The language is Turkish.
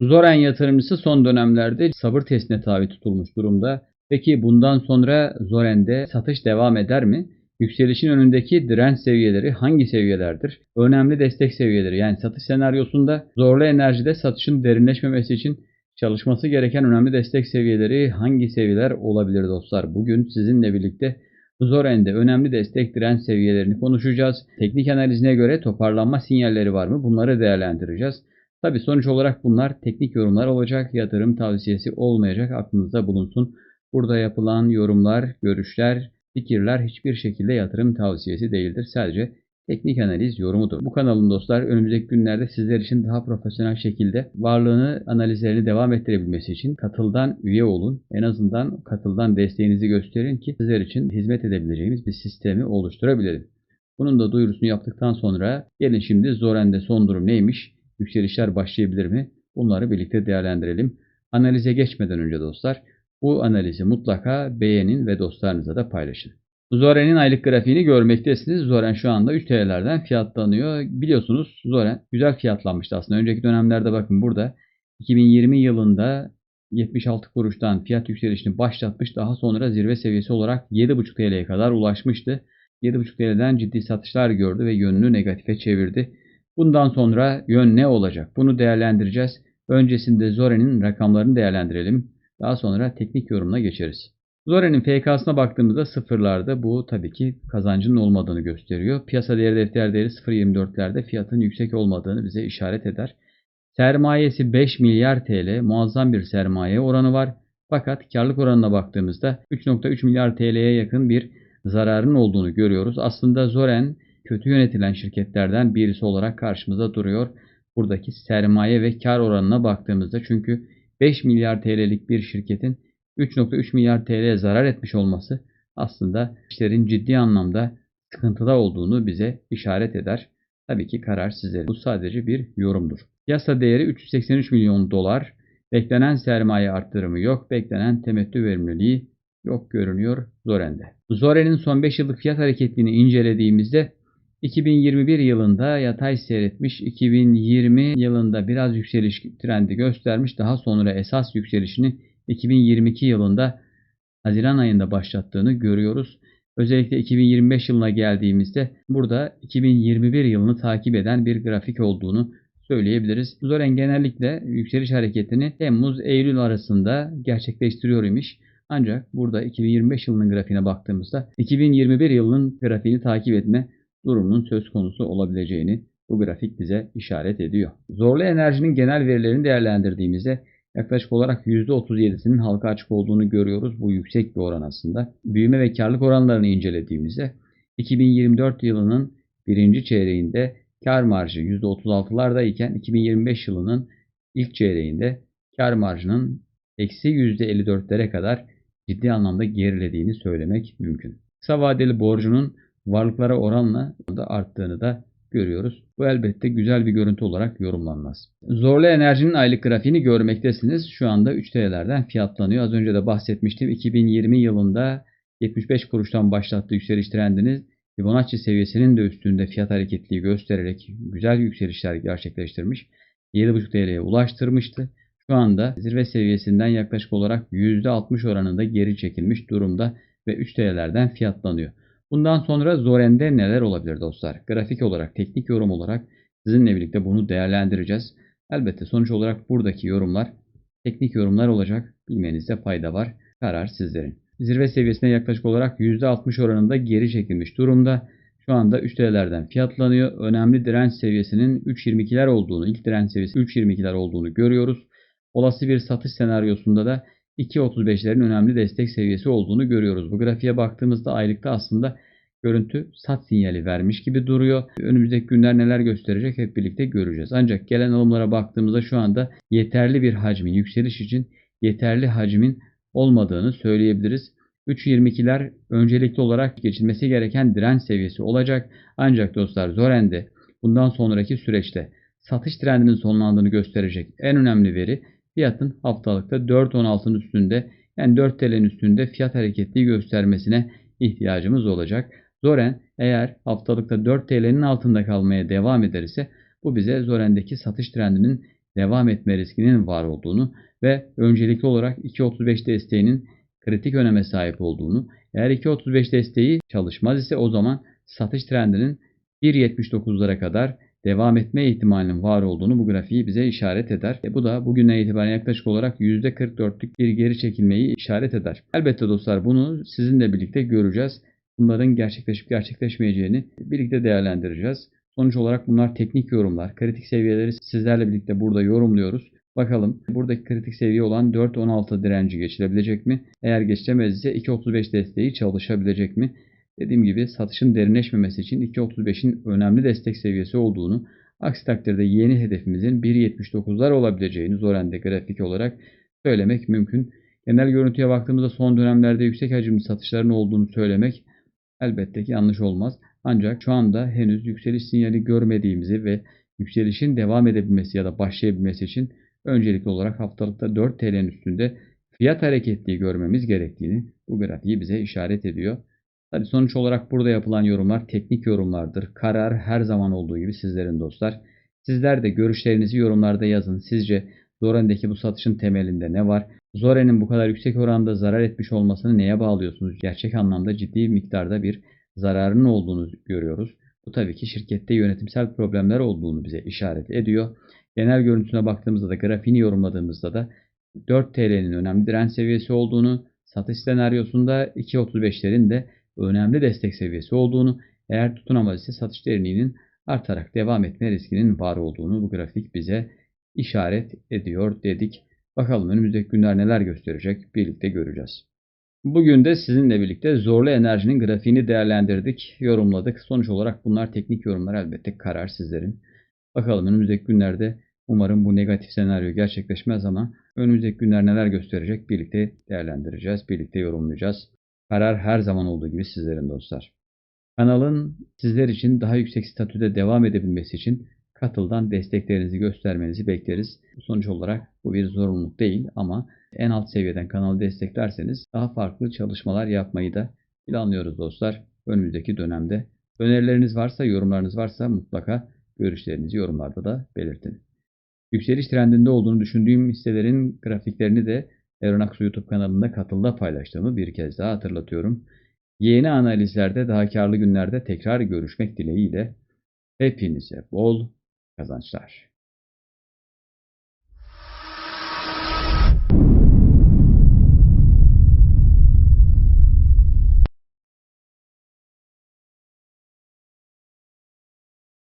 Zoren yatırımcısı son dönemlerde sabır testine tabi tutulmuş durumda. Peki bundan sonra Zoren'de satış devam eder mi? Yükselişin önündeki direnç seviyeleri hangi seviyelerdir? Önemli destek seviyeleri yani satış senaryosunda zorlu enerjide satışın derinleşmemesi için çalışması gereken önemli destek seviyeleri hangi seviyeler olabilir dostlar? Bugün sizinle birlikte Zoren'de önemli destek direnç seviyelerini konuşacağız. Teknik analizine göre toparlanma sinyalleri var mı? Bunları değerlendireceğiz. Tabi sonuç olarak bunlar teknik yorumlar olacak. Yatırım tavsiyesi olmayacak. Aklınızda bulunsun. Burada yapılan yorumlar, görüşler, fikirler hiçbir şekilde yatırım tavsiyesi değildir. Sadece teknik analiz yorumudur. Bu kanalın dostlar önümüzdeki günlerde sizler için daha profesyonel şekilde varlığını, analizlerini devam ettirebilmesi için katıldan üye olun. En azından katıldan desteğinizi gösterin ki sizler için hizmet edebileceğimiz bir sistemi oluşturabilelim. Bunun da duyurusunu yaptıktan sonra gelin şimdi Zoren'de son durum neymiş? Yükselişler başlayabilir mi? Bunları birlikte değerlendirelim. Analize geçmeden önce dostlar bu analizi mutlaka beğenin ve dostlarınıza da paylaşın. Zoren'in aylık grafiğini görmektesiniz. Zoren şu anda 3 TL'lerden fiyatlanıyor. Biliyorsunuz Zoren güzel fiyatlanmıştı aslında. Önceki dönemlerde bakın burada 2020 yılında 76 kuruştan fiyat yükselişini başlatmış. Daha sonra zirve seviyesi olarak 7,5 TL'ye kadar ulaşmıştı. 7,5 TL'den ciddi satışlar gördü ve yönünü negatife çevirdi. Bundan sonra yön ne olacak? Bunu değerlendireceğiz. Öncesinde Zoren'in rakamlarını değerlendirelim. Daha sonra teknik yorumuna geçeriz. Zoren'in FK'sına baktığımızda sıfırlarda bu tabii ki kazancının olmadığını gösteriyor. Piyasa değeri defter değeri 0.24'lerde fiyatın yüksek olmadığını bize işaret eder. Sermayesi 5 milyar TL muazzam bir sermaye oranı var. Fakat karlılık oranına baktığımızda 3.3 milyar TL'ye yakın bir zararın olduğunu görüyoruz. Aslında Zoren kötü yönetilen şirketlerden birisi olarak karşımıza duruyor. Buradaki sermaye ve kar oranına baktığımızda çünkü 5 milyar TL'lik bir şirketin 3.3 milyar TL zarar etmiş olması aslında işlerin ciddi anlamda sıkıntıda olduğunu bize işaret eder. Tabii ki karar sizlerin. Bu sadece bir yorumdur. Yasa değeri 383 milyon dolar. Beklenen sermaye arttırımı yok. Beklenen temettü verimliliği yok görünüyor Zoren'de. Zoren'in son 5 yıllık fiyat hareketliğini incelediğimizde 2021 yılında yatay seyretmiş, 2020 yılında biraz yükseliş trendi göstermiş. Daha sonra esas yükselişini 2022 yılında Haziran ayında başlattığını görüyoruz. Özellikle 2025 yılına geldiğimizde burada 2021 yılını takip eden bir grafik olduğunu söyleyebiliriz. Zoren genellikle yükseliş hareketini Temmuz-Eylül arasında gerçekleştiriyor imiş. Ancak burada 2025 yılının grafiğine baktığımızda 2021 yılının grafiğini takip etme durumunun söz konusu olabileceğini bu grafik bize işaret ediyor. Zorlu enerjinin genel verilerini değerlendirdiğimizde yaklaşık olarak %37'sinin halka açık olduğunu görüyoruz. Bu yüksek bir oran aslında. Büyüme ve karlılık oranlarını incelediğimizde 2024 yılının birinci çeyreğinde kar marjı %36'larda iken 2025 yılının ilk çeyreğinde kar marjının eksi %54'lere kadar ciddi anlamda gerilediğini söylemek mümkün. Kısa vadeli borcunun varlıklara oranla da arttığını da görüyoruz. Bu elbette güzel bir görüntü olarak yorumlanmaz. Zorlu enerjinin aylık grafiğini görmektesiniz. Şu anda 3 TL'lerden fiyatlanıyor. Az önce de bahsetmiştim. 2020 yılında 75 kuruştan başlattığı yükseliş trendiniz Fibonacci seviyesinin de üstünde fiyat hareketliği göstererek güzel yükselişler gerçekleştirmiş. 7,5 TL'ye ulaştırmıştı. Şu anda zirve seviyesinden yaklaşık olarak %60 oranında geri çekilmiş durumda ve 3 TL'lerden fiyatlanıyor. Bundan sonra Zoren'de neler olabilir dostlar? Grafik olarak, teknik yorum olarak sizinle birlikte bunu değerlendireceğiz. Elbette sonuç olarak buradaki yorumlar teknik yorumlar olacak. Bilmenizde fayda var. Karar sizlerin. Zirve seviyesine yaklaşık olarak %60 oranında geri çekilmiş durumda. Şu anda 3 TL'lerden fiyatlanıyor. Önemli direnç seviyesinin 3.22'ler olduğunu, ilk direnç seviyesi 3.22'ler olduğunu görüyoruz. Olası bir satış senaryosunda da 2.35'lerin önemli destek seviyesi olduğunu görüyoruz. Bu grafiğe baktığımızda aylıkta aslında görüntü sat sinyali vermiş gibi duruyor. Önümüzdeki günler neler gösterecek hep birlikte göreceğiz. Ancak gelen alımlara baktığımızda şu anda yeterli bir hacmin yükseliş için yeterli hacmin olmadığını söyleyebiliriz. 3.22'ler öncelikli olarak geçilmesi gereken direnç seviyesi olacak. Ancak dostlar Zoren'de bundan sonraki süreçte satış trendinin sonlandığını gösterecek en önemli veri fiyatın haftalıkta 4.16'ın üstünde yani 4 TL'nin üstünde fiyat hareketliği göstermesine ihtiyacımız olacak. Zoren eğer haftalıkta 4 TL'nin altında kalmaya devam ederse bu bize Zoren'deki satış trendinin devam etme riskinin var olduğunu ve öncelikli olarak 2.35 desteğinin kritik öneme sahip olduğunu, eğer 2.35 desteği çalışmaz ise o zaman satış trendinin 1.79'lara kadar devam etme ihtimalinin var olduğunu bu grafiği bize işaret eder. E bu da bugünden itibaren yaklaşık olarak %44'lük bir geri çekilmeyi işaret eder. Elbette dostlar bunu sizinle birlikte göreceğiz. Bunların gerçekleşip gerçekleşmeyeceğini birlikte değerlendireceğiz. Sonuç olarak bunlar teknik yorumlar. Kritik seviyeleri sizlerle birlikte burada yorumluyoruz. Bakalım buradaki kritik seviye olan 4.16 direnci geçilebilecek mi? Eğer geçilemez ise 2.35 desteği çalışabilecek mi? Dediğim gibi satışın derinleşmemesi için 2.35'in önemli destek seviyesi olduğunu, aksi takdirde yeni hedefimizin 1.79'lar olabileceğini Zoren'de grafik olarak söylemek mümkün. Genel görüntüye baktığımızda son dönemlerde yüksek hacimli satışların olduğunu söylemek elbette ki yanlış olmaz. Ancak şu anda henüz yükseliş sinyali görmediğimizi ve yükselişin devam edebilmesi ya da başlayabilmesi için öncelikli olarak haftalıkta 4 TL'nin üstünde fiyat hareketliği görmemiz gerektiğini bu grafiği bize işaret ediyor. Tabii sonuç olarak burada yapılan yorumlar teknik yorumlardır. Karar her zaman olduğu gibi sizlerin dostlar. Sizler de görüşlerinizi yorumlarda yazın. Sizce Zoren'deki bu satışın temelinde ne var? Zoren'in bu kadar yüksek oranda zarar etmiş olmasını neye bağlıyorsunuz? Gerçek anlamda ciddi miktarda bir zararının olduğunu görüyoruz. Bu tabii ki şirkette yönetimsel problemler olduğunu bize işaret ediyor. Genel görüntüsüne baktığımızda da grafiğini yorumladığımızda da 4 TL'nin önemli direnç seviyesi olduğunu, satış senaryosunda 2.35'lerin de önemli destek seviyesi olduğunu, eğer tutunamaz ise satış derinliğinin artarak devam etme riskinin var olduğunu bu grafik bize işaret ediyor dedik. Bakalım önümüzdeki günler neler gösterecek birlikte göreceğiz. Bugün de sizinle birlikte zorlu enerjinin grafiğini değerlendirdik, yorumladık. Sonuç olarak bunlar teknik yorumlar elbette karar sizlerin. Bakalım önümüzdeki günlerde umarım bu negatif senaryo gerçekleşmez ama önümüzdeki günler neler gösterecek birlikte değerlendireceğiz, birlikte yorumlayacağız. Karar her zaman olduğu gibi sizlerin dostlar. Kanalın sizler için daha yüksek statüde devam edebilmesi için katıldan desteklerinizi göstermenizi bekleriz. Sonuç olarak bu bir zorunluluk değil ama en alt seviyeden kanalı desteklerseniz daha farklı çalışmalar yapmayı da planlıyoruz dostlar önümüzdeki dönemde. Önerileriniz varsa, yorumlarınız varsa mutlaka görüşlerinizi yorumlarda da belirtin. Yükseliş trendinde olduğunu düşündüğüm hisselerin grafiklerini de Eronaksu YouTube kanalında katılda paylaştığımı bir kez daha hatırlatıyorum. Yeni analizlerde daha karlı günlerde tekrar görüşmek dileğiyle hepinize bol kazançlar.